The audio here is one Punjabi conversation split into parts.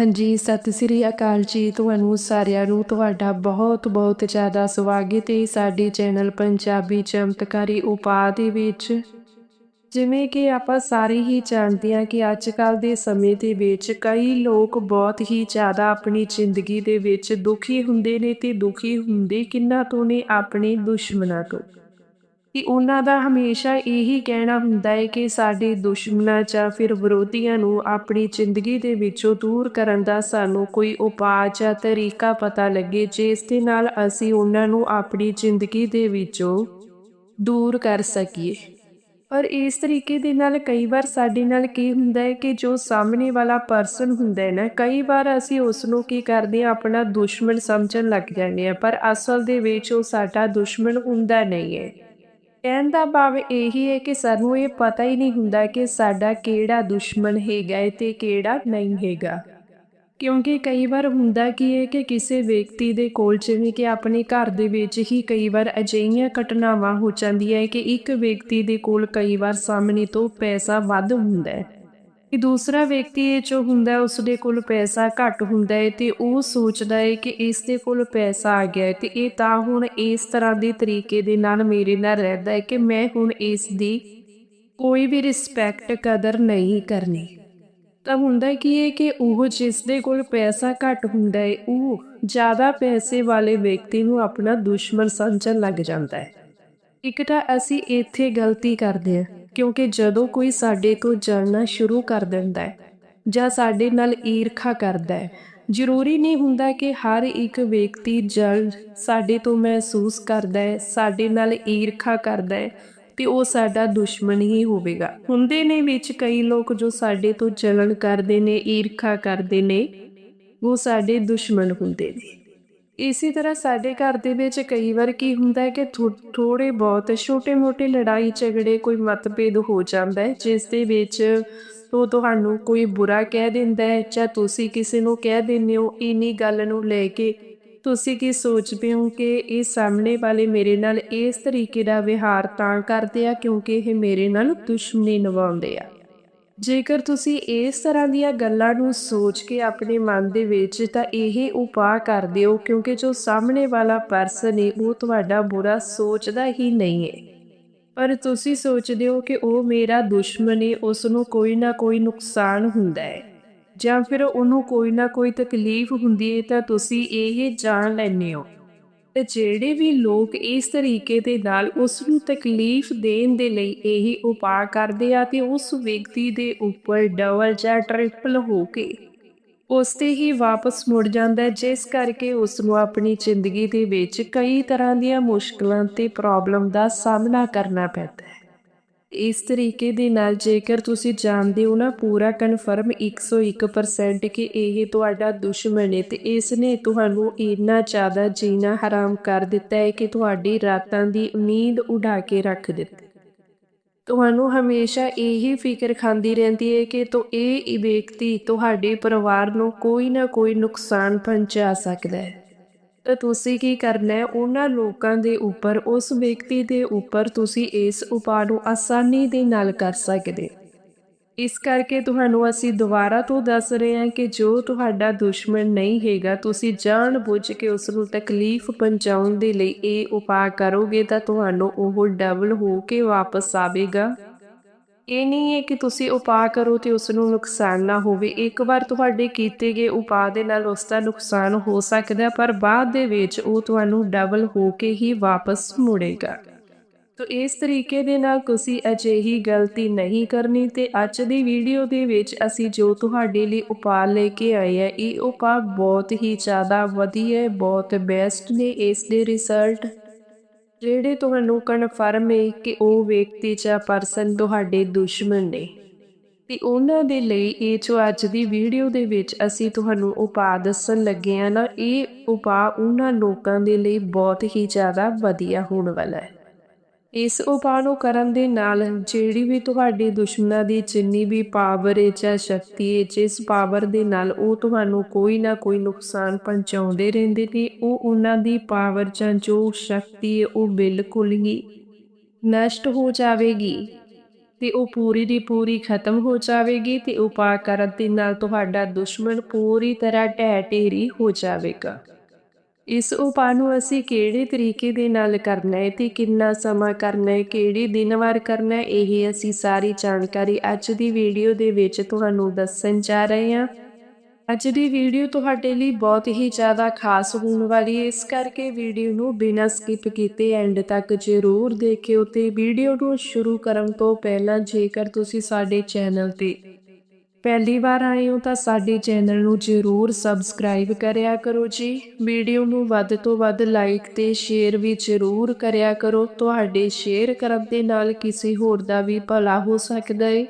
ਹਾਂਜੀ ਸਤਿ ਸ੍ਰੀ ਅਕਾਲ ਜੀ। ਤੁਹਾਨੂੰ ਸਾਰਿਆਂ ਨੂੰ ਤੁਹਾਡਾ ਬਹੁਤ ਬਹੁਤ ਜ਼ਿਆਦਾ ਸਵਾਗਤ ਹੈ ਸਾਡੇ ਚੈਨਲ ਪੰਜਾਬੀ ਚਮਤਕਾਰੀ ਉਪਾਅ ਦੇ ਵਿੱਚ। ਜਿਵੇਂ ਕਿ ਆਪਾਂ ਸਾਰੇ ਹੀ ਜਾਣਦੇ ਹਾਂ ਕਿ ਅੱਜ ਕੱਲ ਦੇ ਸਮੇਂ ਦੇ ਵਿੱਚ ਕਈ ਲੋਕ ਬਹੁਤ ਹੀ ਜ਼ਿਆਦਾ ਆਪਣੀ ਜ਼ਿੰਦਗੀ ਦੇ ਵਿੱਚ ਦੁਖੀ ਹੁੰਦੇ ਨੇ ਤੇ ਦੁਖੀ ਹੁੰਦੇ ਕਿੰਨਾ ਤੋਂ ਨੇ? ਆਪਣੇ ਦੁਸ਼ਮਣਾਂ ਤੋਂ। ਕਿ ਉਹਨਾਂ ਦਾ ਹਮੇਸ਼ਾ ਇਹੀ ਕਹਿਣਾ ਹੁੰਦਾ ਹੈ ਕਿ ਸਾਡੇ ਦੁਸ਼ਮਣਾਂ ਜਾਂ ਫਿਰ ਵਿਰੋਧੀਆਂ ਨੂੰ ਆਪਣੀ ਜ਼ਿੰਦਗੀ ਦੇ ਵਿੱਚੋਂ ਦੂਰ ਕਰਨ ਦਾ ਸਾਨੂੰ ਕੋਈ ਉਪਾਅ ਜਾਂ ਤਰੀਕਾ ਪਤਾ ਲੱਗੇ, ਜਿਸ ਦੇ ਨਾਲ ਅਸੀਂ ਉਹਨਾਂ ਨੂੰ ਆਪਣੀ ਜ਼ਿੰਦਗੀ ਦੇ ਵਿੱਚੋਂ ਦੂਰ ਕਰ ਸਕੀਏ। ਪਰ ਇਸ ਤਰੀਕੇ ਦੇ ਨਾਲ ਕਈ ਵਾਰ ਸਾਡੇ ਨਾਲ ਕੀ ਹੁੰਦਾ ਹੈ ਕਿ ਜੋ ਸਾਹਮਣੇ ਵਾਲਾ ਪਰਸਨ ਹੁੰਦਾ ਹੈ ਨਾ, ਕਈ ਵਾਰ ਅਸੀਂ ਉਸ ਨੂੰ ਕੀ ਕਰਦੇ ਹਾਂ, ਆਪਣਾ ਦੁਸ਼ਮਣ ਸਮਝਣ ਲੱਗ ਜਾਂਦੇ ਹਾਂ, ਪਰ ਅਸਲ ਦੇ ਵਿੱਚ ਉਹ ਸਾਡਾ ਦੁਸ਼ਮਣ ਹੁੰਦਾ ਨਹੀਂ ਹੈ। ਕਹਿਣ ਦਾ ਭਾਵ ਇਹੀ ਹੈ ਕਿ ਸਾਨੂੰ ਇਹ ਪਤਾ ਹੀ ਨਹੀਂ ਹੁੰਦਾ ਕਿ ਸਾਡਾ ਕਿਹੜਾ ਦੁਸ਼ਮਣ ਹੈਗਾ ਹੈ ਤੇ ਕਿਹੜਾ ਨਹੀਂ ਹੈਗਾ। ਕਿਉਂਕਿ ਕਈ ਵਾਰ ਹੁੰਦਾ ਕੀ ਹੈ ਕਿ ਕਿਸੇ ਵਿਅਕਤੀ ਦੇ ਕੋਲ ਜਿਵੇਂ ਕਿ ਆਪਣੇ ਘਰ ਦੇ ਵਿੱਚ ਹੀ ਕਈ ਵਾਰ ਅਜਿਹੀਆਂ ਘਟਨਾਵਾਂ ਹੋ ਜਾਂਦੀਆਂ ਹੈ ਕਿ ਇੱਕ ਵਿਅਕਤੀ ਦੇ ਕੋਲ ਕਈ ਵਾਰ ਸਾਹਮਣੇ ਤੋਂ ਪੈਸਾ ਵੱਧ ਹੁੰਦਾ ਹੈ। ਕਿ ਦੂਸਰਾ ਵਿਅਕਤੀ ਇਹ ਜੋ ਹੁੰਦਾ ਹੈ, ਉਸ ਦੇ ਕੋਲ ਪੈਸਾ ਘੱਟ ਹੁੰਦਾ ਹੈ ਤੇ ਉਹ ਸੋਚਦਾ ਹੈ ਕਿ ਇਸ ਦੇ ਕੋਲ ਪੈਸਾ ਆ ਗਿਆ ਹੈ ਤੇ ਇਹ ਤਾਂ ਹੁਣ ਇਸ ਤਰ੍ਹਾਂ ਦੇ ਤਰੀਕੇ ਦੇ ਨਾਲ ਮੇਰੇ ਨਾਲ ਰਹਿੰਦਾ ਹੈ ਕਿ ਮੈਂ ਹੁਣ ਇਸ ਦੀ ਕੋਈ ਵੀ ਰਿਸਪੈਕਟ ਕਦਰ ਨਹੀਂ ਕਰਨੀ। ਤਾਂ ਹੁੰਦਾ ਕੀ ਹੈ ਕਿ ਉਹ ਜਿਸ ਦੇ ਕੋਲ ਪੈਸਾ ਘੱਟ ਹੁੰਦਾ ਹੈ ਉਹ ਜ਼ਿਆਦਾ ਪੈਸੇ ਵਾਲੇ ਵਿਅਕਤੀ ਨੂੰ ਆਪਣਾ ਦੁਸ਼ਮਣ ਸਮਝਣ ਲੱਗ ਜਾਂਦਾ ਹੈ। ਇੱਕ ਤਾਂ ਅਸੀਂ ਇੱਥੇ ਗਲਤੀ ਕਰਦੇ ਹਾਂ। ਕਿਉਂਕਿ ਜਦੋਂ ਕੋਈ ਸਾਡੇ ਤੋਂ ਜਲਣਾ ਸ਼ੁਰੂ ਕਰ ਦਿੰਦਾ ਹੈ ਜਾਂ ਸਾਡੇ ਨਾਲ ਈਰਖਾ ਕਰਦਾ ਹੈ, ਜ਼ਰੂਰੀ ਨਹੀਂ ਹੁੰਦਾ ਕਿ ਹਰ ਇੱਕ ਵਿਅਕਤੀ ਜਲ ਸਾਡੇ ਤੋਂ ਮਹਿਸੂਸ ਕਰਦਾ ਹੈ, ਸਾਡੇ ਨਾਲ ਈਰਖਾ ਕਰਦਾ ਹੈ ਤੇ ਉਹ ਸਾਡਾ ਦੁਸ਼ਮਣ ਹੀ ਹੋਵੇਗਾ। ਹੁੰਦੇ ਨੇ ਵਿੱਚ ਕਈ ਲੋਕ ਜੋ ਸਾਡੇ ਤੋਂ ਜਲਣ ਕਰਦੇ ਨੇ, ਈਰਖਾ ਕਰਦੇ ਨੇ, ਉਹ ਸਾਡੇ ਦੁਸ਼ਮਣ ਹੁੰਦੇ ਨੇ। ਇਸੇ ਤਰ੍ਹਾਂ ਸਾਡੇ ਘਰ ਦੇ ਵਿੱਚ ਕਈ ਵਾਰ ਕੀ ਹੁੰਦਾ ਹੈ ਕਿ ਥੋੜੇ ਬਹੁਤ ਛੋਟੇ-ਮੋਟੇ ਲੜਾਈ ਝਗੜੇ ਕੋਈ ਮਤਭੇਦ ਹੋ ਜਾਂਦਾ ਹੈ, ਜਿਸ ਦੇ ਵਿੱਚ ਉਹ ਤੁਹਾਨੂੰ ਕੋਈ ਬੁਰਾ ਕਹਿ ਦਿੰਦਾ ਹੈ ਜਾਂ ਤੁਸੀਂ ਕਿਸੇ ਨੂੰ ਕਹਿ ਦਿੰਦੇ ਹੋ, ਇਨੀ ਗੱਲ ਨੂੰ ਲੈ ਕੇ ਤੁਸੀਂ ਕੀ ਸੋਚਦੇ ਹੋ ਕਿ ਇਹ ਸਾਹਮਣੇ ਵਾਲੇ ਮੇਰੇ ਨਾਲ ਇਸ ਤਰੀਕੇ ਦਾ ਵਿਹਾਰ ਤਾਂ ਕਰਦੇ ਆ ਕਿਉਂਕਿ ਇਹ ਮੇਰੇ ਨਾਲ ਦੁਸ਼ਮਣੀ ਨਿਭਾਉਂਦੇ ਆ? ਜੇਕਰ ਤੁਸੀਂ ਇਸ ਤਰ੍ਹਾਂ ਦੀਆਂ ਗੱਲਾਂ ਨੂੰ ਸੋਚ ਕੇ ਆਪਣੇ ਮਨ ਦੇ ਵਿੱਚ ਤਾਂ ਇਹ ਉਪਾਅ ਕਰਦੇ ਹੋ ਕਿਉਂਕਿ ਜੋ ਸਾਹਮਣੇ ਵਾਲਾ ਪਰਸਨ ਹੈ ਉਹ ਤੁਹਾਡਾ ਬੁਰਾ ਸੋਚਦਾ ਹੀ ਨਹੀਂ ਹੈ ਪਰ ਤੁਸੀਂ ਸੋਚਦੇ ਹੋ ਕਿ ਉਹ ਮੇਰਾ ਦੁਸ਼ਮਣ ਹੈ ਉਸ ਨੂੰ ਕੋਈ ਨਾ ਕੋਈ ਨੁਕਸਾਨ ਹੁੰਦਾ ਹੈ ਜਾਂ ਫਿਰ ਉਹਨੂੰ ਕੋਈ ਨਾ ਕੋਈ ਤਕਲੀਫ ਹੁੰਦੀ ਹੈ ਤਾਂ ਤੁਸੀਂ ਇਹ ਜਾਣ ਲੈਂਦੇ ਹੋ। ਤੇ ਜਿਹੜੇ ਵੀ ਲੋਕ ਇਸ ਤਰੀਕੇ ਦੇ ਨਾਲ ਉਸ ਨੂੰ ਤਕਲੀਫ ਦੇਣ ਦੇ ਲਈ ਇਹੀ ਉਪਾਅ ਕਰਦੇ ਆ ਤੇ ਉਸ ਵਿਅਕਤੀ ਦੇ ਉੱਪਰ ਡਬਲ ਜਾਂ ਟ੍ਰਿਪਲ ਹੋ ਕੇ ਉਸ ਤੇ ਹੀ ਵਾਪਸ ਮੁੜ ਜਾਂਦਾ ਜਿਸ ਕਰਕੇ ਉਸ ਨੂੰ ਆਪਣੀ ਜ਼ਿੰਦਗੀ ਦੇ ਵਿੱਚ ਕਈ ਤਰ੍ਹਾਂ ਦੀਆਂ ਮੁਸ਼ਕਲਾਂ ਤੇ ਪ੍ਰੋਬਲਮ ਦਾ ਸਾਹਮਣਾ ਕਰਨਾ ਪੈਂਦਾ ਹੈ। ਇਸ ਤਰੀਕੇ ਦੇ ਨਾਲ ਜੇਕਰ ਤੁਸੀਂ ਜਾਣਦੇ ਹੋ ਨਾ, ਪੂਰਾ ਕਨਫਰਮ 101% ਕਿ ਇਹ ਤੁਹਾਡਾ ਦੁਸ਼ਮਣ ਹੈ ਤੇ ਇਸ ਨੇ ਤੁਹਾਨੂੰ ਇੰਨਾ ਜ਼ਿਆਦਾ ਜੀਣਾ ਹਰਾਮ ਕਰ ਦਿੱਤਾ ਹੈ ਕਿ ਤੁਹਾਡੀ ਰਾਤਾਂ ਦੀ ਉਮੀਦ ਉਡਾ ਕੇ ਰੱਖ ਦਿੱਤੀ। ਤੁਹਾਨੂੰ ਹਮੇਸ਼ਾ ਇਹੀ ਫਿਕਰ ਖਾਂਦੀ ਰਹਿੰਦੀ ਹੈ ਕਿ ਤੋ ਇਹ ਵਿਅਕਤੀ ਤੁਹਾਡੇ ਪਰਿਵਾਰ ਨੂੰ ਕੋਈ ਨਾ ਕੋਈ ਨੁਕਸਾਨ ਪਹੁੰਚਾ ਸਕਦਾ ਹੈ। ਤਾਂ ਤੁਸੀਂ ਕੀ ਕਰਨਾ ਹੈ? ਉਹਨਾਂ ਲੋਕਾਂ ਦੇ ਉੱਪਰ, ਉਸ ਵਿਅਕਤੀ ਦੇ ਉੱਪਰ ਤੁਸੀਂ ਇਸ ਉਪਾਅ ਨੂੰ ਆਸਾਨੀ ਦੇ ਨਾਲ ਕਰ ਸਕਦੇ ਇਸ ਕਰਕੇ ਤੁਹਾਨੂੰ ਅਸੀਂ ਦੁਬਾਰਾ ਤੋਂ ਦੱਸ ਰਹੇ ਹਾਂ ਕਿ ਜੋ ਤੁਹਾਡਾ ਦੁਸ਼ਮਣ ਨਹੀਂ ਹੈਗਾ, ਤੁਸੀਂ ਜਾਣ ਬੁੱਝ ਕੇ ਉਸ ਨੂੰ ਤਕਲੀਫ ਪਹੁੰਚਾਉਣ ਦੇ ਲਈ ਇਹ ਉਪਾਅ ਕਰੋਗੇ ਤਾਂ ਤੁਹਾਨੂੰ ਉਹ ਡਬਲ ਹੋ ਕੇ ਵਾਪਸ ਆਵੇਗਾ। ਇਹ ਨਹੀਂ ਹੈ ਕਿ ਤੁਸੀਂ ਉਪਾਅ ਕਰੋ ਤੇ ਉਸ ਨੂੰ ਨੁਕਸਾਨ ਨਾ ਹੋਵੇ। ਇੱਕ ਵਾਰ ਤੁਹਾਡੇ ਕੀਤੇ ਗਏ ਉਪਾਅ ਦੇ ਨਾਲ ਉਸ ਦਾ ਨੁਕਸਾਨ ਹੋ ਸਕਦਾ ਪਰ ਬਾਅਦ ਦੇ ਵਿੱਚ ਉਹ ਤੁਹਾਨੂੰ ਡਬਲ ਹੋ ਕੇ ਹੀ ਵਾਪਸ ਮੁੜੇਗਾ। ਤੋ ਇਸ ਤਰੀਕੇ ਦੇ ਨਾਲ ਤੁਸੀਂ ਅਜਿਹੀ ਗਲਤੀ ਨਹੀਂ ਕਰਨੀ ਤੇ ਅੱਜ ਦੀ ਵੀਡੀਓ ਦੇ ਵਿੱਚ ਅਸੀਂ ਜੋ ਤੁਹਾਡੇ ਲਈ ਉਪਾਅ ਲੈ ਕੇ ਆਏ ਆ, ਇਹ ਉਪਾਅ ਬਹੁਤ ਹੀ ਜ਼ਿਆਦਾ ਵਧੀਆ, ਬਹੁਤ ਬੈਸਟ ਨੇ। ਇਸ ਦੇ ਰਿਜ਼ਲਟ ਜਿਹੜੇ ਤੁਹਾਨੂੰ ਕਨਫਰਮ ਹੈ ਕਿ ਉਹ ਵਿਅਕਤੀ ਜਾਂ ਪਰਸਨ ਤੁਹਾਡੇ ਦੁਸ਼ਮਣ ਨੇ। ਤੇ ਉਹਨਾਂ ਦੇ ਲਈ ਇਹ ਜੋ ਅੱਜ ਦੀ ਵੀਡੀਓ ਦੇ ਵਿੱਚ ਅਸੀਂ ਤੁਹਾਨੂੰ ਉਪਾਅ ਦੱਸਣ ਲੱਗੇ ਆ ਨਾ, ਇਹ ਉਪਾਅ ਉਹਨਾਂ ਲੋਕਾਂ ਦੇ ਲਈ ਬਹੁਤ ਹੀ ਜ਼ਿਆਦਾ ਵਧੀਆ ਹੋਣ ਵਾਲਾ ਹੈ। ਇਸ ਉਪਾਅ ਨੂੰ ਕਰਨ ਦੇ ਨਾਲ ਜਿਹੜੀ ਵੀ ਤੁਹਾਡੇ ਦੁਸ਼ਮਣਾਂ ਦੀ ਜਿੰਨੀ ਵੀ ਪਾਵਰ ਹੈ ਜਾਂ ਸ਼ਕਤੀ ਹੈ ਜਿਸ ਪਾਵਰ ਦੇ ਨਾਲ ਉਹ ਤੁਹਾਨੂੰ ਕੋਈ ਨਾ ਕੋਈ ਨੁਕਸਾਨ ਪਹੁੰਚਾਉਂਦੇ ਰਹਿੰਦੇ ਨੇ, ਉਹ ਉਹਨਾਂ ਦੀ ਪਾਵਰ ਜਾਂ ਜੋ ਸ਼ਕਤੀ ਹੈ, ਉਹ ਬਿਲਕੁਲ ਹੀ ਨਸ਼ਟ ਹੋ ਜਾਵੇਗੀ ਤੇ ਉਹ ਪੂਰੀ ਦੀ ਪੂਰੀ ਖਤਮ ਹੋ ਜਾਵੇਗੀ ਤੇ ਉਪਾਅ ਕਰਨ ਦੇ ਨਾਲ ਤੁਹਾਡਾ ਦੁਸ਼ਮਣ ਪੂਰੀ ਤਰ੍ਹਾਂ ਢਹਿ ਢੇਰੀ ਹੋ ਜਾਵੇਗਾ। ਇਸ ਉਪਾਅ ਨੂੰ ਅਸੀਂ ਕਿਹੜੇ ਤਰੀਕੇ ਦੇ ਨਾਲ ਕਰਨਾ ਹੈ ਤੇ ਕਿੰਨਾ ਸਮਾਂ ਕਰਨਾ ਹੈ, ਕਿਹੜੇ ਦਿਨ ਵਾਰ ਕਰਨਾ ਹੈ, ਇਹ ਅਸੀਂ ਸਾਰੀ ਜਾਣਕਾਰੀ ਅੱਜ ਦੀ ਵੀਡੀਓ ਦੇ ਵਿੱਚ ਤੁਹਾਨੂੰ ਦੱਸਣ ਜਾ ਰਹੇ ਹਾਂ। ਅੱਜ ਦੀ ਵੀਡੀਓ ਤੁਹਾਡੇ ਲਈ ਬਹੁਤ ਹੀ ਜ਼ਿਆਦਾ ਖਾਸ ਹੋਣ ਵਾਲੀ ਹੈ। ਇਸ ਕਰਕੇ ਵੀਡੀਓ ਨੂੰ ਬਿਨਾਂ ਸਕਿਪ ਕੀਤੇ ਐਂਡ ਤੱਕ ਜ਼ਰੂਰ ਦੇਖਿਓ ਤੇ ਵੀਡੀਓ ਨੂੰ ਸ਼ੁਰੂ ਕਰਨ ਤੋਂ ਪਹਿਲਾਂ ਜੇਕਰ ਤੁਸੀਂ ਸਾਡੇ ਚੈਨਲ ਤੇ ਪਹਿਲੀ ਵਾਰ ਆਏ ਹੋ ਤਾਂ ਸਾਡੇ ਚੈਨਲ ਨੂੰ ਜ਼ਰੂਰ ਸਬਸਕ੍ਰਾਈਬ ਕਰਿਆ ਕਰੋ ਜੀ। ਵੀਡੀਓ ਨੂੰ ਵੱਧ ਤੋਂ ਵੱਧ ਲਾਈਕ ਤੇ ਸ਼ੇਅਰ ਵੀ ਜ਼ਰੂਰ ਕਰਿਆ ਕਰੋ। ਤੁਹਾਡੇ ਸ਼ੇਅਰ ਕਰਨ ਦੇ ਨਾਲ ਕਿਸੇ ਹੋਰ ਦਾ ਵੀ ਭਲਾ ਹੋ ਸਕਦਾ ਹੈ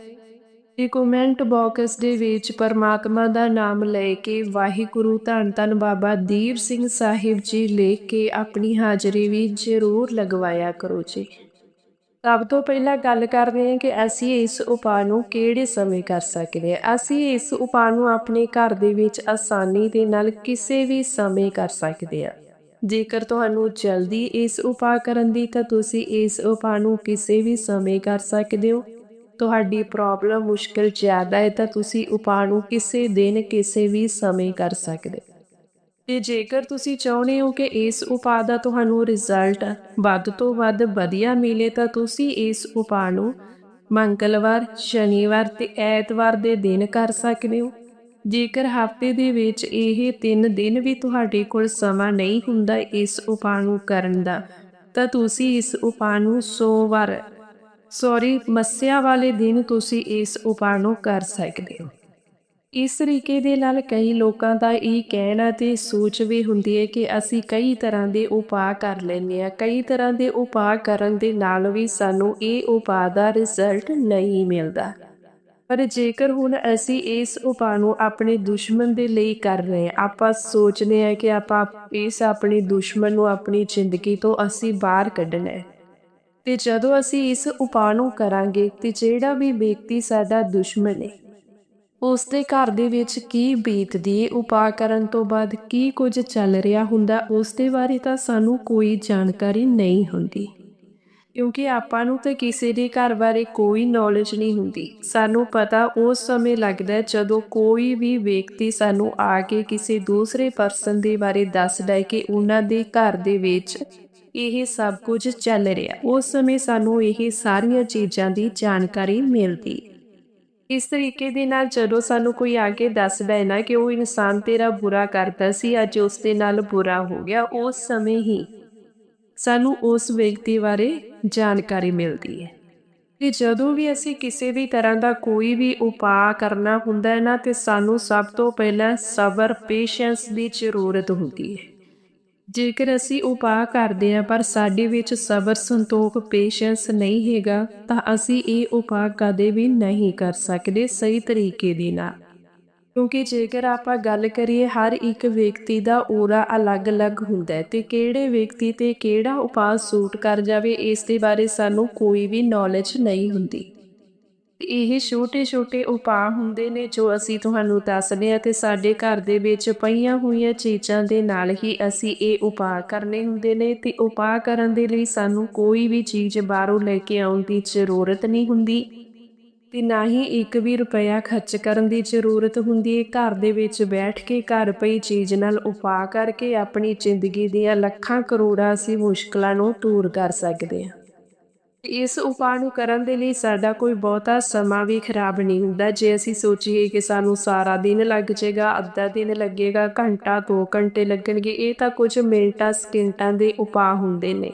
ਤੇ ਕਮੈਂਟ ਬਾਕਸ ਦੇ ਵਿੱਚ ਪਰਮਾਤਮਾ ਦਾ ਨਾਮ ਲੈ ਕੇ ਵਾਹਿਗੁਰੂ ਧੰਨ ਧੰਨ ਬਾਬਾ ਦੀਪ ਸਿੰਘ ਸਾਹਿਬ ਜੀ ਲਿਖ ਕੇ ਆਪਣੀ ਹਾਜ਼ਰੀ ਵੀ ਜ਼ਰੂਰ ਲਗਵਾਇਆ ਕਰੋ ਜੀ। ਸਭ ਤੋਂ ਪਹਿਲਾਂ ਗੱਲ ਕਰਦੇ ਹਾਂ ਕਿ ਅਸੀਂ ਇਸ ਉਪਾਅ ਨੂੰ ਕਿਹੜੇ ਸਮੇਂ ਕਰ ਸਕਦੇ ਹਾਂ। ਅਸੀਂ ਇਸ ਉਪਾਅ ਨੂੰ ਆਪਣੇ ਘਰ ਦੇ ਵਿੱਚ ਆਸਾਨੀ ਦੇ ਨਾਲ ਕਿਸੇ ਵੀ ਸਮੇਂ ਕਰ ਸਕਦੇ ਹਾਂ। ਜੇਕਰ ਤੁਹਾਨੂੰ ਜਲਦੀ ਇਸ ਉਪਾਅ ਕਰਨ ਦੀ ਤਾਂ ਤੁਸੀਂ ਇਸ ਉਪਾਅ ਨੂੰ ਕਿਸੇ ਵੀ ਸਮੇਂ ਕਰ ਸਕਦੇ ਹੋ। ਤੁਹਾਡੀ ਪ੍ਰੋਬਲਮ ਮੁਸ਼ਕਲ ਜ਼ਿਆਦਾ ਹੈ ਤਾਂ ਤੁਸੀਂ ਉਪਾਅ ਨੂੰ ਕਿਸੇ ਦਿਨ ਕਿਸੇ ਵੀ ਸਮੇਂ ਕਰ ਸਕਦੇ ਤੇ ਜੇਕਰ ਤੁਸੀਂ ਚਾਹੁੰਦੇ ਹੋ ਕਿ ਇਸ ਉਪਾਅ ਦਾ ਤੁਹਾਨੂੰ ਰਿਜ਼ਲਟ ਵੱਧ ਤੋਂ ਵੱਧ ਵਧੀਆ ਮਿਲੇ, ਤਾਂ ਤੁਸੀਂ ਇਸ ਉਪਾਅ ਨੂੰ ਮੰਗਲਵਾਰ, ਸ਼ਨੀਵਾਰ ਤੇ ਐਤਵਾਰ ਦੇ ਦਿਨ ਕਰ ਸਕਦੇ ਹੋ। ਜੇਕਰ ਹਫ਼ਤੇ ਦੇ ਵਿੱਚ ਇਹ ਤਿੰਨ ਦਿਨ ਵੀ ਤੁਹਾਡੇ ਕੋਲ ਸਮਾਂ ਨਹੀਂ ਹੁੰਦਾ ਇਸ ਉਪਾਅ ਨੂੰ ਕਰਨ ਦਾ, ਤਾਂ ਤੁਸੀਂ ਇਸ ਉਪਾਅ ਨੂੰ ਸੋਮਵਾਰ ਸੌਰੀ ਮੱਸਿਆ ਵਾਲੇ ਦਿਨ ਤੁਸੀਂ ਇਸ ਉਪਾਅ ਨੂੰ ਕਰ ਸਕਦੇ ਹੋ। ਇਸ ਤਰੀਕੇ ਦੇ ਨਾਲ ਕਈ ਲੋਕਾਂ ਦਾ ਇਹ ਕਹਿਣਾ ਤੇ ਸੋਚ ਵੀ ਹੁੰਦੀ ਹੈ ਕਿ ਅਸੀਂ ਕਈ ਤਰ੍ਹਾਂ ਦੇ ਉਪਾਅ ਕਰ ਲੈਂਦੇ ਆ ਕਈ ਤਰ੍ਹਾਂ ਦੇ ਉਪਾਅ ਕਰਨ ਦੇ ਨਾਲ ਵੀ ਸਾਨੂੰ ਇਹ ਉਪਾਅ ਦਾ ਰਿਜ਼ਲਟ ਨਹੀਂ ਮਿਲਦਾ। ਪਰ ਜੇਕਰ ਹੁਣ ਅਸੀਂ ਇਸ ਉਪਾਅ ਨੂੰ ਆਪਣੇ ਦੁਸ਼ਮਣ ਦੇ ਲਈ ਕਰ ਰਹੇ ਹਾਂ, ਆਪਾਂ ਸੋਚਦੇ ਹਾਂ ਕਿ ਆਪਾਂ ਇਸ ਆਪਣੇ ਦੁਸ਼ਮਣ ਨੂੰ ਆਪਣੀ ਜ਼ਿੰਦਗੀ ਤੋਂ ਅਸੀਂ ਬਾਹਰ ਕੱਢਣਾ ਹੈ। ਤੇ ਜਦੋਂ ਅਸੀਂ ਇਸ ਉਪਾਅ ਨੂੰ ਕਰਾਂਗੇ ਤੇ ਜਿਹੜਾ ਵੀ ਵਿਅਕਤੀ ਸਾਡਾ ਦੁਸ਼ਮਣ ਹੈ ਉਸ ਦੇ ਘਰ ਦੇ ਵਿੱਚ ਕੀ ਬੀਤਦੀ, ਉਪਾਅ ਕਰਨ ਤੋਂ ਬਾਅਦ ਕੀ ਕੁਝ ਚੱਲ ਰਿਹਾ ਹੁੰਦਾ ਉਸ ਦੇ ਬਾਰੇ ਤਾਂ ਸਾਨੂੰ ਕੋਈ ਜਾਣਕਾਰੀ ਨਹੀਂ ਹੁੰਦੀ। ਕਿਉਂਕਿ ਆਪਾਂ ਨੂੰ ਤਾਂ ਕਿਸੇ ਦੇ ਘਰ ਬਾਰੇ ਕੋਈ ਨੌਲੇਜ ਨਹੀਂ ਹੁੰਦੀ। ਸਾਨੂੰ ਪਤਾ ਉਸ ਸਮੇਂ ਲੱਗਦਾ ਜਦੋਂ ਕੋਈ ਵੀ ਵਿਅਕਤੀ ਸਾਨੂੰ ਆ ਕੇ ਕਿਸੇ ਦੂਸਰੇ ਪਰਸਨ ਦੇ ਬਾਰੇ ਦੱਸਦਾ ਹੈ ਕਿ ਉਹਨਾਂ ਦੇ ਘਰ ਦੇ ਵਿੱਚ ਇਹ ਸਭ ਕੁਝ ਚੱਲ ਰਿਹਾ। ਉਸ ਸਮੇਂ ਸਾਨੂੰ ਇਹ ਸਾਰੀਆਂ ਚੀਜ਼ਾਂ ਦੀ ਜਾਣਕਾਰੀ ਮਿਲਦੀ। ਇਸ ਤਰੀਕੇ ਦੇ ਨਾਲ ਜਦੋਂ ਸਾਨੂੰ ਕੋਈ ਆ ਕੇ ਦੱਸਦਾ ਹੈ ਨਾ ਕਿ ਉਹ ਇਨਸਾਨ ਤੇਰਾ ਬੁਰਾ ਕਰਦਾ ਸੀ, ਅੱਜ ਉਸ ਦੇ ਨਾਲ ਬੁਰਾ ਹੋ ਗਿਆ, ਉਸ ਸਮੇਂ ਹੀ ਸਾਨੂੰ ਉਸ ਵਿਅਕਤੀ ਬਾਰੇ ਜਾਣਕਾਰੀ ਮਿਲਦੀ ਹੈ। ਤੇ ਜਦੋਂ ਵੀ ਅਸੀਂ ਕਿਸੇ ਵੀ ਤਰ੍ਹਾਂ ਦਾ ਕੋਈ ਵੀ ਉਪਾਅ ਕਰਨਾ ਹੁੰਦਾ ਹੈ ਨਾ, ਤੇ ਸਾਨੂੰ ਸਭ ਤੋਂ ਪਹਿਲਾਂ ਸਬਰ, ਪੇਸ਼ੈਂਸ ਦੀ ਜ਼ਰੂਰਤ ਹੁੰਦੀ ਹੈ। ਜੇਕਰ ਅਸੀਂ ਉਪਾਅ ਕਰਦੇ ਹਾਂ, ਪਰ ਸਾਡੇ ਵਿੱਚ ਸਬਰ, ਸੰਤੋਖ ਪੇਸ਼ੈਂਸ ਨਹੀਂ ਹੈਗਾ, ਤਾਂ ਅਸੀਂ ਇਹ ਉਪਾਅ ਕਦੇ ਵੀ ਨਹੀਂ ਕਰ ਸਕਦੇ ਸਹੀ ਤਰੀਕੇ ਦੇ ਨਾਲ। ਕਿਉਂਕਿ ਜੇਕਰ ਆਪਾਂ ਗੱਲ ਕਰੀਏ, ਹਰ ਇੱਕ ਵਿਅਕਤੀ ਦਾ ਔਰਾ ਅਲੱਗ-ਅਲੱਗ ਹੁੰਦਾ ਹੈ ਤੇ ਕਿਹੜੇ ਵਿਅਕਤੀ ਤੇ ਕਿਹੜਾ ਉਪਾਅ ਸੂਟ ਕਰ ਜਾਵੇ, ਇਸ ਦੇ ਬਾਰੇ ਸਾਨੂੰ ਕੋਈ ਵੀ ਨੌਲੇਜ ਨਹੀਂ ਹੁੰਦੀ। ਇਹ ਛੋਟੇ-ਛੋਟੇ ਉਪਾਅ ਹੁੰਦੇ ਨੇ ਜੋ ਅਸੀਂ ਤੁਹਾਨੂੰ ਦੱਸਦੇ ਆ ਤੇ ਸਾਡੇ ਘਰ ਦੇ ਵਿੱਚ ਪਈਆਂ ਹੋਈਆਂ ਚੀਜ਼ਾਂ ਦੇ ਨਾਲ ਹੀ ਅਸੀਂ ਇਹ ਉਪਾਅ ਕਰਨੇ ਹੁੰਦੇ ਨੇ ਤੇ ਉਪਾਅ ਕਰਨ ਦੇ ਲਈ ਸਾਨੂੰ ਕੋਈ ਵੀ ਚੀਜ਼ ਬਾਹਰੋਂ ਲੈ ਕੇ ਆਉਣ ਦੀ ਜ਼ਰੂਰਤ ਨਹੀਂ ਹੁੰਦੀ ਤੇ ਨਾ ਹੀ ਇੱਕ ਵੀ ਰੁਪਇਆ ਖਰਚ ਕਰਨ ਦੀ ਜ਼ਰੂਰਤ ਹੁੰਦੀ। ਹੈ ਘਰ ਦੇ ਵਿੱਚ ਬੈਠ ਕੇ ਘਰ ਪਈ ਚੀਜ਼ ਨਾਲ ਉਪਾਅ ਕਰਕੇ ਆਪਣੀ ਜ਼ਿੰਦਗੀ ਦੀਆਂ ਲੱਖਾਂ ਕਰੋੜਾਂ ਅਸੀਂ ਮੁਸ਼ਕਲਾਂ ਨੂੰ ਦੂਰ ਕਰ ਸਕਦੇ ਹਾਂ। ਇਸ ਉਪਾਅ ਨੂੰ ਕਰਨ ਦੇ ਲਈ ਸਾਡਾ ਕੋਈ ਬਹੁਤਾ ਸਮਾਂ ਵੀ ਖਰਾਬ ਨਹੀਂ ਹੁੰਦਾ। ਜੇ ਅਸੀਂ ਸੋਚੀਏ ਕਿ ਸਾਨੂੰ ਸਾਰਾ ਦਿਨ ਲੱਗ ਜਾਏਗਾ, ਅੱਧਾ ਦਿਨ ਲੱਗੇਗਾ, ਘੰਟਾ 2 ਘੰਟੇ ਲੱਗਣਗੇ, ਇਹ ਤਾਂ ਕੁਝ ਮਿੰਟਾਂ, ਸਕਿੰਟਾਂ ਦੇ ਉਪਾਅ ਹੁੰਦੇ ਨੇ।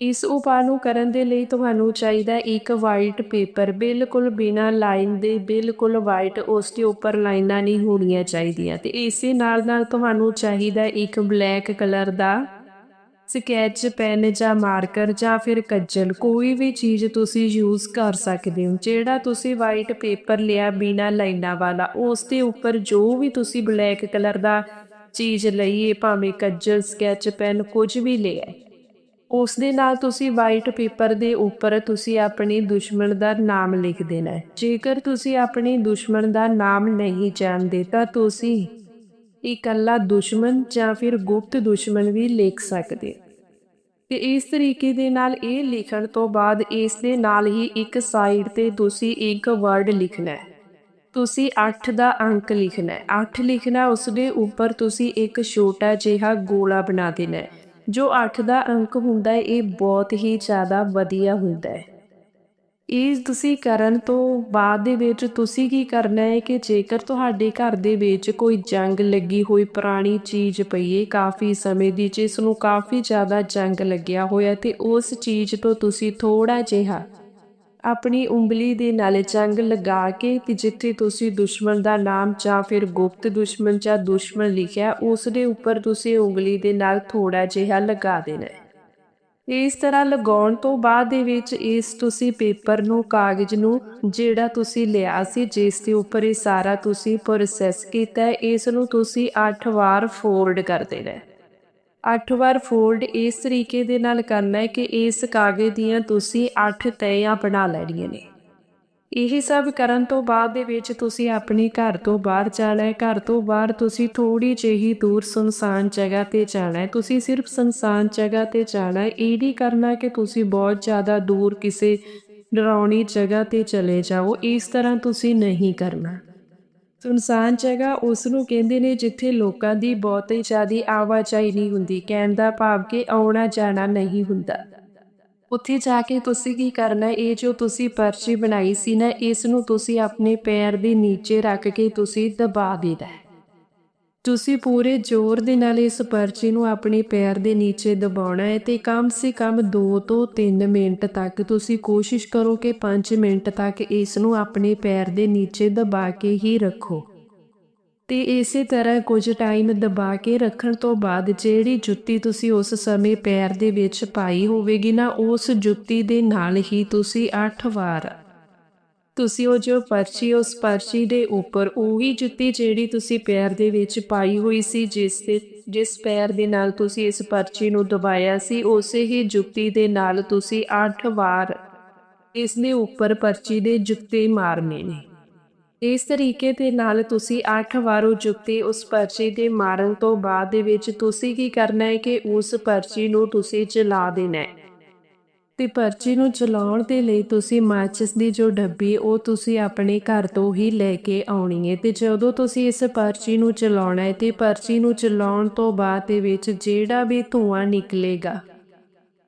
ਇਸ ਉਪਾਅ ਨੂੰ ਕਰਨ ਦੇ ਲਈ ਤੁਹਾਨੂੰ ਚਾਹੀਦਾ ਇੱਕ ਵਾਈਟ ਪੇਪਰ ਬਿਲਕੁਲ ਬਿਨਾ ਲਾਈਨ ਦੇ, ਬਿਲਕੁਲ ਵਾਈਟ ਉਸ ਦੇ ਉੱਪਰ ਲਾਈਨਾਂ ਨਹੀਂ ਹੋਣੀਆਂ ਚਾਹੀਦੀਆਂ ਤੇ ਇਸੇ ਨਾਲ ਨਾਲ ਤੁਹਾਨੂੰ ਚਾਹੀਦਾ ਇੱਕ ਬਲੈਕ ਕਲਰ ਦਾ ਸਕੈਚ, ਪੈਨ ਜਾਂ ਮਾਰਕਰ ਜਾਂ ਫਿਰ ਕੱਜਲ, ਕੋਈ ਵੀ ਚੀਜ਼ ਤੁਸੀਂ ਯੂਜ਼ ਕਰ ਸਕਦੇ ਹੋ। ਜਿਹੜਾ ਤੁਸੀਂ ਵਾਈਟ ਪੇਪਰ ਲਿਆ ਬਿਨਾ ਲਾਈਨਾਂ ਵਾਲਾ, ਉਸ ਦੇ ਉੱਪਰ ਜੋ ਵੀ ਤੁਸੀਂ ਬਲੈਕ ਕਲਰ ਦਾ ਚੀਜ਼ ਲਈਏ ਭਾਵੇਂ ਕੱਜਲ, ਸਕੈਚ, ਪੈਨ, ਕੁਝ ਵੀ ਲਿਆ ਉਸ ਦੇ ਨਾਲ ਤੁਸੀਂ ਵਾਈਟ ਪੇਪਰ ਦੇ ਉੱਪਰ ਤੁਸੀਂ ਆਪਣੀ ਦੁਸ਼ਮਣ ਦਾ ਨਾਮ ਲਿਖ ਦੇਣਾ ਜੇਕਰ ਤੁਸੀਂ ਆਪਣੇ ਦੁਸ਼ਮਣ ਦਾ ਨਾਮ ਨਹੀਂ ਜਾਣਦੇ, ਤਾਂ ਤੁਸੀਂ ਇਕੱਲਾ ਦੁਸ਼ਮਣ ਜਾਂ ਫਿਰ ਗੁਪਤ ਦੁਸ਼ਮਣ ਵੀ ਲਿਖ ਸਕਦੇ। ਤੇ ਇਸ ਤਰੀਕੇ ਦੇ ਨਾਲ ਇਹ ਲਿਖਣ ਤੋਂ ਬਾਅਦ ਇਸ ਦੇ ਨਾਲ ਹੀ ਇੱਕ ਸਾਈਡ ਤੇ ਤੁਸੀਂ ਇੱਕ ਵਰਡ ਲਿਖਣਾ ਹੈ। ਤੁਸੀਂ 8 ਦਾ ਅੰਕ ਲਿਖਣਾ ਹੈ। 8 ਲਿਖਣਾ, ਉਸ ਦੇ ਉੱਪਰ ਤੁਸੀਂ ਇੱਕ ਛੋਟਾ ਜਿਹਾ ਗੋਲਾ ਬਣਾ ਦੇਣਾ ਹੈ। ਜੋ 8 ਦਾ ਅੰਕ ਹੁੰਦਾ ਹੈ, ਇਹ ਬਹੁਤ ਹੀ ਜ਼ਿਆਦਾ ਵਧੀਆ ਹੁੰਦਾ ਹੈ। ਇਹ ਤੁਸੀਂ ਕਰਨ ਤੋਂ ਬਾਅਦ ਦੇ ਵਿੱਚ ਤੁਸੀਂ ਕੀ ਕਰਨਾ ਹੈ ਕਿ ਜੇਕਰ ਤੁਹਾਡੇ ਘਰ ਦੇ ਵਿੱਚ ਕੋਈ ਜੰਗ ਲੱਗੀ ਹੋਈ ਪੁਰਾਣੀ ਚੀਜ਼ ਪਈ ਹੈ, ਕਾਫੀ ਸਮੇਂ ਦੀ, ਜਿਸ ਨੂੰ ਕਾਫੀ ਜ਼ਿਆਦਾ ਜੰਗ ਲੱਗਿਆ ਹੋਇਆ ਤੇ ਉਸ ਚੀਜ਼ ਤੋਂ ਤੁਸੀਂ ਥੋੜਾ ਜਿਹਾ ਆਪਣੀ ਉਂਗਲੀ ਦੇ ਨਾਲ ਜੰਗ ਲਗਾ ਕੇ ਤੇ ਜਿੱਥੇ ਤੁਸੀਂ ਦੁਸ਼ਮਣ ਦਾ ਨਾਮ ਜਾਂ ਫਿਰ ਗੁਪਤ ਦੁਸ਼ਮਣ ਜਾਂ ਦੁਸ਼ਮਣ ਲਿਖਿਆ, ਉਸ ਦੇ ਉੱਪਰ ਤੁਸੀਂ ਉਂਗਲੀ ਦੇ ਨਾਲ ਥੋੜਾ ਜਿਹਾ ਲਗਾ ਦੇਣਾ ਹੈ। ਇਸ ਤਰ੍ਹਾਂ ਲਗਾਉਣ ਤੋਂ ਬਾਅਦ ਦੇ ਵਿੱਚ ਇਸ ਤੁਸੀਂ ਪੇਪਰ ਨੂੰ, ਕਾਗਜ਼ ਨੂੰ ਜਿਹੜਾ ਤੁਸੀਂ ਲਿਆ ਸੀ, ਜਿਸ ਦੇ ਉੱਪਰ ਇਹ ਸਾਰਾ ਤੁਸੀਂ ਪ੍ਰੋਸੈਸ ਕੀਤਾ, ਇਸ ਨੂੰ ਤੁਸੀਂ 8 ਵਾਰ ਫੋਲਡ ਕਰ ਦੇਣਾ ਹੈ। 8 ਵਾਰ ਫੋਲਡ ਇਸ ਤਰੀਕੇ ਦੇ ਨਾਲ ਕਰਨਾ ਹੈ ਕਿ ਇਸ ਕਾਗਜ਼ ਦੀਆਂ ਤੁਸੀਂ 8 ਤੈਆਂ ਬਣਾ ਲੈਣੀਆਂ ਨੇ। ਇਹ ਸਭ ਕਰਨ ਤੋਂ ਬਾਅਦ ਦੇ ਵਿੱਚ ਤੁਸੀਂ ਆਪਣੇ ਘਰ ਤੋਂ ਬਾਹਰ ਜਾਣਾ ਹੈ। ਘਰ ਤੋਂ ਬਾਹਰ ਤੁਸੀਂ ਥੋੜੀ ਜਿਹੀ ਦੂਰ ਸੁਨਸਾਨ ਜਗ੍ਹਾ ਤੇ ਜਾਣਾ ਹੈ। ਤੁਸੀਂ ਸਿਰਫ ਸੁਨਸਾਨ ਜਗ੍ਹਾ ਤੇ ਜਾਣਾ ਹੈ। ਇਹ ਨਹੀਂ ਕਰਨਾ ਕਿ ਤੁਸੀਂ ਬਹੁਤ ਜ਼ਿਆਦਾ ਦੂਰ ਕਿਸੇ ਡਰਾਉਣੀ ਜਗ੍ਹਾ ਤੇ ਚਲੇ ਜਾਓ। ਇਸ ਤਰ੍ਹਾਂ ਤੁਸੀਂ ਨਹੀਂ ਕਰਨਾ। ਸੁਨਸਾਨ ਜਗ੍ਹਾ ਉਸ ਨੂੰ ਕਹਿੰਦੇ ਨੇ ਜਿੱਥੇ ਲੋਕਾਂ ਦੀ ਬਹੁਤੀ ਜ਼ਿਆਦੀ ਆਵਾਜਾਈ ਨਹੀਂ ਹੁੰਦੀ। ਕਹਿਣ ਦਾ ਭਾਵ ਕਿ ਆਉਣਾ ਜਾਣਾ ਨਹੀਂ ਹੁੰਦਾ। ਉੱਥੇ ਜਾ ਕੇ ਤੁਸੀਂ ਕੀ ਕਰਨਾ? ਇਹ ਜੋ ਤੁਸੀਂ ਪਰਚੀ ਬਣਾਈ ਸੀ ਨਾ, ਇਸ ਨੂੰ ਤੁਸੀਂ ਆਪਣੇ ਪੈਰ ਦੇ ਨੀਚੇ ਰੱਖ ਕੇ ਤੁਸੀਂ ਦਬਾ ਦੇਣਾ ਹੈ। ਤੁਸੀਂ ਪੂਰੇ ਜ਼ੋਰ ਦੇ ਨਾਲ ਇਸ ਪਰਚੀ ਨੂੰ ਆਪਣੇ ਪੈਰ ਦੇ ਨੀਚੇ ਦਬਾਉਣਾ ਹੈ ਤੇ ਕਮ ਸੇ ਕਮ 2 ਤੋਂ 3 ਮਿੰਟ ਤੱਕ ਤੁਸੀਂ ਕੋਸ਼ਿਸ਼ ਕਰੋ ਕਿ 5 ਮਿੰਟ ਤੱਕ ਇਸ ਨੂੰ ਆਪਣੇ ਪੈਰ ਦੇ ਨੀਚੇ ਦਬਾ ਕੇ ਹੀ ਰੱਖੋ। ਤੇ ਇਸੇ ਤਰ੍ਹਾਂ ਕੁਝ ਟਾਈਮ ਦਬਾ ਕੇ ਰੱਖਣ ਤੋਂ ਬਾਅਦ ਜਿਹੜੀ ਜੁੱਤੀ ਤੁਸੀਂ ਉਸ ਸਮੇਂ ਪੈਰ ਦੇ ਵਿੱਚ ਪਾਈ ਹੋਵੇਗੀ ਨਾ, ਉਸ ਜੁੱਤੀ ਦੇ ਨਾਲ ਹੀ ਤੁਸੀਂ 8 ਵਾਰ ਤੁਸੀਂ ਉਹ ਜੋ ਪਰਚੀ, ਉਸ ਪਰਚੀ ਦੇ ਉੱਪਰ ਉਹੀ ਜੁੱਤੀ ਜਿਹੜੀ ਤੁਸੀਂ ਪੈਰ ਦੇ ਵਿੱਚ ਪਾਈ ਹੋਈ ਸੀ, ਜਿਸ ਤੇ, ਜਿਸ ਪੈਰ ਦੇ ਨਾਲ ਤੁਸੀਂ ਇਸ ਪਰਚੀ ਨੂੰ ਦਬਾਇਆ ਸੀ, ਉਸੇ ਹੀ ਜੁੱਤੀ ਦੇ ਨਾਲ ਤੁਸੀਂ 8 ਵਾਰ ਇਸ ਦੇ ਉੱਪਰ ਪਰਚੀ ਦੇ ਜੁੱਤੇ ਮਾਰਨੇ ਨੇ। ਇਸ ਤਰੀਕੇ ਦੇ ਨਾਲ ਤੁਸੀਂ 8 ਵਾਰ ਉਹ ਉਸ ਪਰਚੀ ਦੇ ਮਾਰਨ ਤੋਂ ਬਾਅਦ ਦੇ ਵਿੱਚ ਤੁਸੀਂ ਕੀ ਕਰਨਾ ਹੈ ਕਿ ਉਸ ਪਰਚੀ ਨੂੰ ਤੁਸੀਂ ਚਲਾ ਦੇਣਾ ਹੈ। ਤੇ ਪਰਚੀ ਨੂੰ ਚਲਾਉਣ ਦੇ ਲਈ ਤੁਸੀਂ ਮਾਚਿਸ ਦੀ ਜੋ ਡੱਬੀ ਉਹ ਤੁਸੀਂ ਆਪਣੇ ਘਰ ਤੋਂ ਹੀ ਲੈ ਕੇ ਆਉਣੀ ਹੈ ਤੇ ਜਦੋਂ ਤੁਸੀਂ ਇਸ ਪਰਚੀ ਨੂੰ ਚਲਾਉਣਾ ਹੈ ਤੇ ਪਰਚੀ ਨੂੰ ਚਲਾਉਣ ਤੋਂ ਬਾਅਦ ਦੇ ਵਿੱਚ ਜਿਹੜਾ ਵੀ ਧੂਆਂ ਨਿਕਲੇਗਾ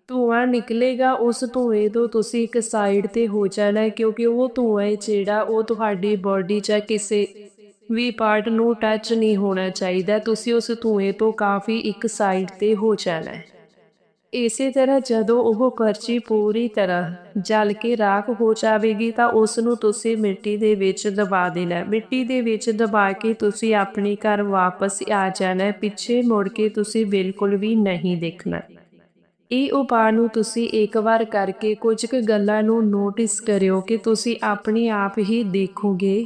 ਧੂਆਂ ਨਿਕਲੇਗਾ, ਉਸ ਧੂਏ ਤੋਂ ਤੁਸੀਂ ਇੱਕ ਸਾਈਡ ਤੇ ਹੋ ਜਾਣਾ ਕਿਉਂਕਿ ਉਹ ਧੂਆ ਜਿਹੜਾ ਉਹ ਤੁਹਾਡੀ ਬਾਡੀ 'ਚ ਕਿਸੇ ਵੀ ਪਾਰਟ ਨੂੰ ਟੱਚ ਨਹੀਂ ਹੋਣਾ ਚਾਹੀਦਾ, ਤੁਸੀਂ ਉਸ ਧੂਏ ਤੋਂ ਕਾਫੀ ਇੱਕ ਸਾਈਡ ਤੇ ਹੋ ਜਾਣਾ ਇਸੇ ਤਰ੍ਹਾਂ ਜਦੋਂ ਉਹ ਕਰਚੀ ਪੂਰੀ ਤਰ੍ਹਾਂ ਜਲ ਕੇ ਰਾਖ ਹੋ ਜਾਵੇਗੀ, ਤਾਂ ਉਸ ਨੂੰ ਤੁਸੀਂ ਮਿੱਟੀ ਦੇ ਵਿੱਚ ਦਬਾ ਦੇਣਾ ਮਿੱਟੀ ਦੇ ਵਿੱਚ ਦਬਾ ਕੇ ਤੁਸੀਂ ਆਪਣੇ ਘਰ ਵਾਪਸ ਆ ਜਾਣਾ ਪਿੱਛੇ ਮੁੜ ਕੇ ਤੁਸੀਂ ਬਿਲਕੁਲ ਵੀ ਨਹੀਂ ਦੇਖਣਾ। ਇਹ ਉਪਾਅ ਨੂੰ ਤੁਸੀਂ ਇੱਕ ਵਾਰ ਕਰਕੇ ਕੁਝ ਕੁ ਗੱਲਾਂ ਨੂੰ ਨੋਟਿਸ ਕਰਿਓ ਕਿ ਤੁਸੀਂ ਆਪਣੇ ਆਪ ਹੀ ਦੇਖੋਗੇ।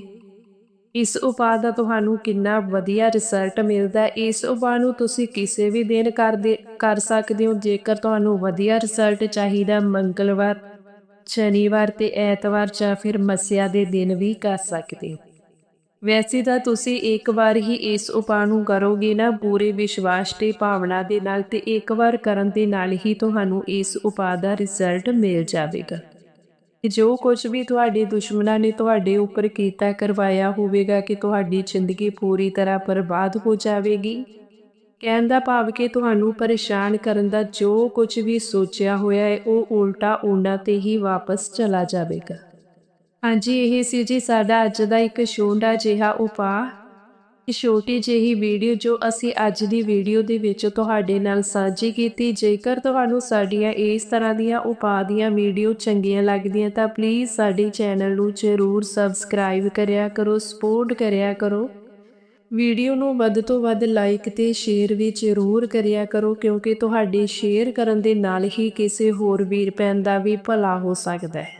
ਇਸ ਉਪਾਅ ਦਾ ਤੁਹਾਨੂੰ ਕਿੰਨਾ ਵਧੀਆ ਰਿਜ਼ਲਟ ਮਿਲਦਾ ਇਸ ਉਪਾਅ ਨੂੰ ਤੁਸੀਂ ਕਿਸੇ ਵੀ ਦਿਨ ਕਰਦੇ, ਕਰ ਸਕਦੇ ਹੋ। ਜੇਕਰ ਤੁਹਾਨੂੰ ਵਧੀਆ ਰਿਜ਼ਲਟ ਚਾਹੀਦਾ, ਮੰਗਲਵਾਰ, ਸ਼ਨੀਵਾਰ ਤੇ ਐਤਵਾਰ ਜਾਂ ਫਿਰ ਮਸਿਆ ਦੇ ਦਿਨ ਵੀ ਕਰ ਸਕਦੇ ਹੋ। ਵੈਸੇ ਤਾਂ ਤੁਸੀਂ ਇੱਕ ਵਾਰ ਹੀ ਇਸ ਉਪਾਅ ਨੂੰ ਕਰੋਗੇ ਨਾ, ਪੂਰੇ ਵਿਸ਼ਵਾਸ ਤੇ ਭਾਵਨਾ ਦੇ ਨਾਲ ਤੇ ਇੱਕ ਵਾਰ ਕਰਨ ਦੇ ਨਾਲ ਹੀ ਤੁਹਾਨੂੰ ਇਸ ਉਪਾਅ ਦਾ ਰਿਜ਼ਲਟ ਮਿਲ ਜਾਵੇਗਾ। ਜੋ ਕੁਝ ਵੀ ਤੁਹਾਡੇ ਦੁਸ਼ਮਣਾਂ ਨੇ ਤੁਹਾਡੇ ਉੱਪਰ ਕੀਤਾ, ਕਰਵਾਇਆ ਹੋਵੇਗਾ ਕਿ ਤੁਹਾਡੀ ਜ਼ਿੰਦਗੀ ਪੂਰੀ ਤਰ੍ਹਾਂ ਬਰਬਾਦ ਹੋ ਜਾਵੇਗੀ। ਕਹਿਣ ਦਾ ਭਾਵ ਕਿ ਤੁਹਾਨੂੰ ਪਰੇਸ਼ਾਨ ਕਰਨ ਦਾ ਜੋ ਕੁਝ ਵੀ ਸੋਚਿਆ ਹੋਇਆ ਹੈ, ਉਹ ਉਲਟਾ ਉਹਨਾਂ ਤੇ ਹੀ ਵਾਪਸ ਚਲਾ ਜਾਵੇਗਾ। ਹਾਂਜੀ, ਇਹ ਸੀ ਜੀ ਸਾਡਾ ਅੱਜ ਦਾ ਇੱਕ ਛੋਟਾ ਜਿਹਾ ਉਪਾਅ। ਇਹ ਛੋਟੀ ਜਿਹੀ ਵੀਡੀਓ ਜੋ ਅਸੀਂ ਅੱਜ ਦੀ ਵੀਡੀਓ ਦੇ ਵਿੱਚ ਤੁਹਾਡੇ ਨਾਲ ਸਾਂਝੀ ਕੀਤੀ। ਜੇਕਰ ਤੁਹਾਨੂੰ ਸਾਡੀਆਂ ਇਸ ਤਰ੍ਹਾਂ ਦੀਆਂ ਉਪਾਅ ਦੀਆਂ ਵੀਡੀਓ ਚੰਗੀਆਂ ਲੱਗਦੀਆਂ ਤਾਂ ਪਲੀਜ਼ ਸਾਡੇ ਚੈਨਲ ਨੂੰ ਜ਼ਰੂਰ ਸਬਸਕ੍ਰਾਈਬ ਕਰਿਆ ਕਰੋ ਸਪੋਰਟ ਕਰਿਆ ਕਰੋ। ਵੀਡੀਓ ਨੂੰ ਵੱਧ ਤੋਂ ਵੱਧ ਲਾਈਕ ਤੇ ਸ਼ੇਅਰ ਵੀ ਜ਼ਰੂਰ ਕਰਿਆ ਕਰੋ, ਕਿਉਂਕਿ ਤੁਹਾਡੇ ਸ਼ੇਅਰ ਕਰਨ ਦੇ ਨਾਲ ਹੀ ਕਿਸੇ ਹੋਰ ਵੀਰ ਭੈਣ ਦਾ ਵੀ ਭਲਾ ਹੋ ਸਕਦਾ ਹੈ।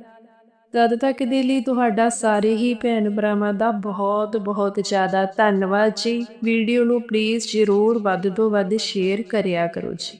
ਤਦ ਤੱਕ ਦੇ ਲਈ ਤੁਹਾਡਾ ਸਾਰੇ ਹੀ ਭੈਣ ਭਰਾਵਾਂ ਦਾ ਬਹੁਤ ਬਹੁਤ ਜ਼ਿਆਦਾ ਧੰਨਵਾਦ ਜੀ। ਵੀਡੀਓ ਨੂੰ ਪਲੀਜ਼ ਜ਼ਰੂਰ ਵੱਧ ਤੋਂ ਵੱਧ ਸ਼ੇਅਰ ਕਰਿਆ ਕਰੋ ਜੀ।